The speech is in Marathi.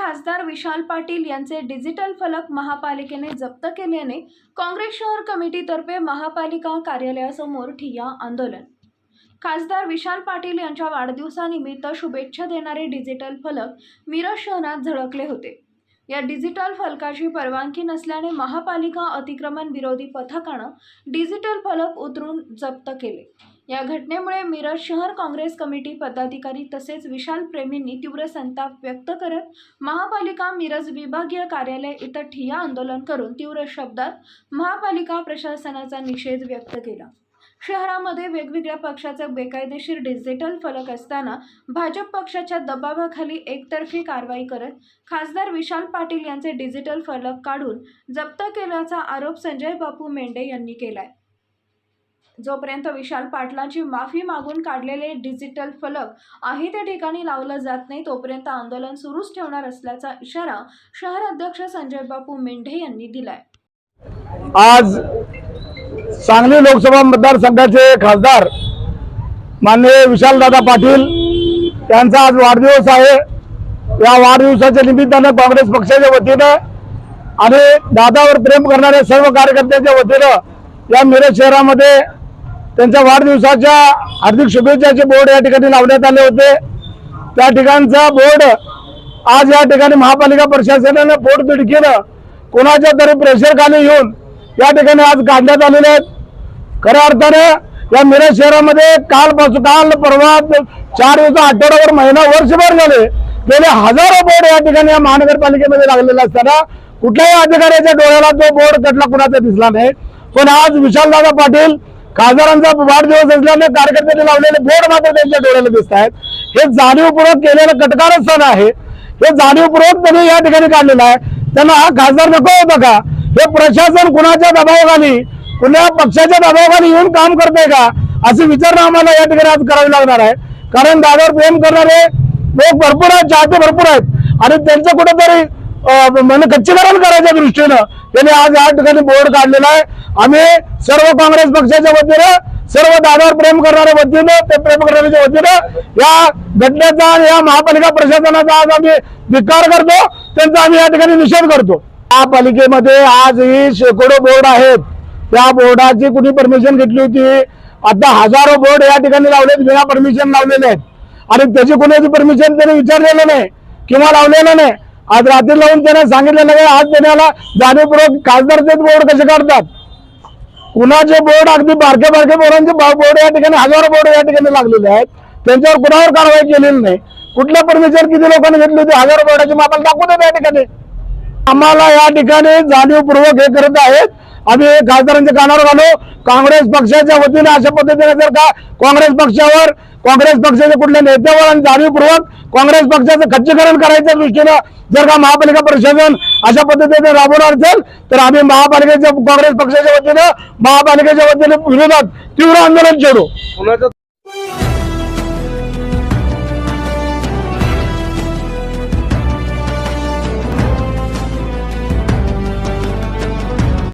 खासदार विशाल पाटील यांचे डिजिटल फलक महापालिकेने जप्त केल्याने काँग्रेस शहर कमिटीतर्फे महापालिका कार्यालयासमोर ठिय्या आंदोलन. खासदार विशाल पाटील यांच्या वाढदिवसानिमित्त शुभेच्छा देणारे डिजिटल फलक मिरज शहरात झळकले होते. या डिजिटल फलकाची परवानगी नसल्याने महापालिका अतिक्रमण विरोधी पथकानं डिजिटल फलक उतरून जप्त केले. या घटनेमुळे मिरज शहर काँग्रेस कमिटी पदाधिकारी तसेच विशाल प्रेमींनी तीव्र संताप व्यक्त करत महापालिका मिरज विभागीय कार्यालय इथं ठिया आंदोलन करून तीव्र शब्दात महापालिका प्रशासनाचा निषेध व्यक्त केला. शहरामध्ये वेगवेगळ्या पक्षाचे बेकायदेशीर डिजिटल फलक असताना भाजप पक्षाच्या दबावाखाली एकतर्फी कारवाई करत खासदार विशाल पाटील यांचे डिजिटल फलक काढून जप्त केल्याचा आरोप संजय बापू मेंढे यांनी केलाय. जोपर्यंत विशाल पाटलांची माफी मागून काढलेले डिजिटल फलक आहे त्या ठिकाणी लावलं जात नाही तोपर्यंत आंदोलन सुरूच ठेवणार असल्याचा इशारा शहर अध्यक्ष संजय बापू मेंढे यांनी दिलाय. आज सांगली लोकसभा मतदारसंघाचे खासदार माननीय विशालदादा पाटील यांचा आज वाढदिवस आहे. या वाढदिवसाच्या निमित्तानं काँग्रेस पक्षाच्या वतीनं आणि दादावर प्रेम करणाऱ्या सर्व कार्यकर्त्यांच्या वतीनं या मिरज शहरामध्ये त्यांच्या वाढदिवसाच्या हार्दिक शुभेच्छाचे बोर्ड या ठिकाणी लावण्यात आले होते. त्या ठिकाणचा बोर्ड आज या ठिकाणी महापालिका प्रशासनानं केलं. कोणाच्या तरी प्रेशर खाली येऊन या ठिकाणी आज काढण्यात आलेले आहेत. खऱ्या अर्थानं या मिरज शहरामध्ये कालपासून काल परवा चार दिवस आठवड्यावर महिना वर्षभर झाले. गेले हजारो बोर्ड या ठिकाणी या महानगरपालिकेमध्ये लागलेला असताना कुठल्याही अधिकाऱ्याच्या डोळ्याला तो बोर्ड कटला कुणाचा दिसला नाही. पण आज विशालदादा पाटील खासदारांचा वाढदिवस असल्याने कार्यकर्त्यांनी लावलेले बोर्ड मात्र त्यांच्या डोळ्याला दिसत आहेत. हे जाणीवपूर्वक केलेलं कटकारस्थान आहे. हे जाणीवपूर्वक त्यांनी या ठिकाणी काढलेलं आहे. त्यांना हा खासदार नको होता का? हे प्रशासन कुणाच्या दबावाखाली कुणा पक्षाच्या दबावाखाली येऊन काम करते का? असे विचारणा आम्हाला या ठिकाणी आज करावी लागणार आहे. कारण दादावर प्रेम करणारे लोक भरपूर आहेत चाहते भरपूर आहेत. आणि त्यांचं कुठेतरी अं, म्हणजे करायच्या दृष्टीनं. त्यांनी आज या ठिकाणी बोर्ड काढलेला आहे. आम्ही सर्व काँग्रेस पक्षाच्या वतीनं सर्व दादावर प्रेम करणाऱ्या वतीनं ते प्रेम करण्याच्या वतीनं या घटनेचा या महापालिका प्रशासनाचा आज आम्ही धिक्कार करतो. त्यांचा आम्ही या ठिकाणी निषेध करतो. महापालिकेमध्ये आजही शेकडो बोर्ड आहेत. त्या बोर्डाची कुणी परमिशन घेतली होती? आता हजारो बोर्ड या ठिकाणी लावलेत विना परमिशन लावलेले आहेत. आणि त्याची कुणाची परमिशन त्यांनी विचारलेलं नाही किंवा लावलेलं नाही. आज रात्री लावून त्याने सांगितलेलं नाही आज त्याला जाणीवपूर्वक खासदारचे बोर्ड कसे काढतात? कुणाचे बोर्ड अगदी बारके बारके बोर्डांचे बोर्ड या ठिकाणी हजारो बोर्ड या ठिकाणी लागलेले आहेत. त्यांच्यावर कुणावर कारवाई केलेली नाही. कुठल्या परमिशन किती लोकांनी घेतली होती हजारो बोर्डाची मग आम्हाला दाखवू या ठिकाणी. आम्हाला या ठिकाणी जाणीवपूर्वक हे करत आहेत. आम्ही खासदारांच्या कानावर घालो. काँग्रेस पक्षाच्या वतीने अशा पद्धतीने जर का काँग्रेस पक्षावर काँग्रेस पक्षाच्या कुठल्या नेत्यावर आणि जाणीवपूर्वक काँग्रेस पक्षाचं खच्चीकरण करायच्या दृष्टीनं जर का महापालिका प्रशासन अशा पद्धतीने राबवणार असेल तर आम्ही महापालिकेच्या काँग्रेस पक्षाच्या वतीनं महापालिकेच्या वतीने विरोधात तीव्र आंदोलन छेडू.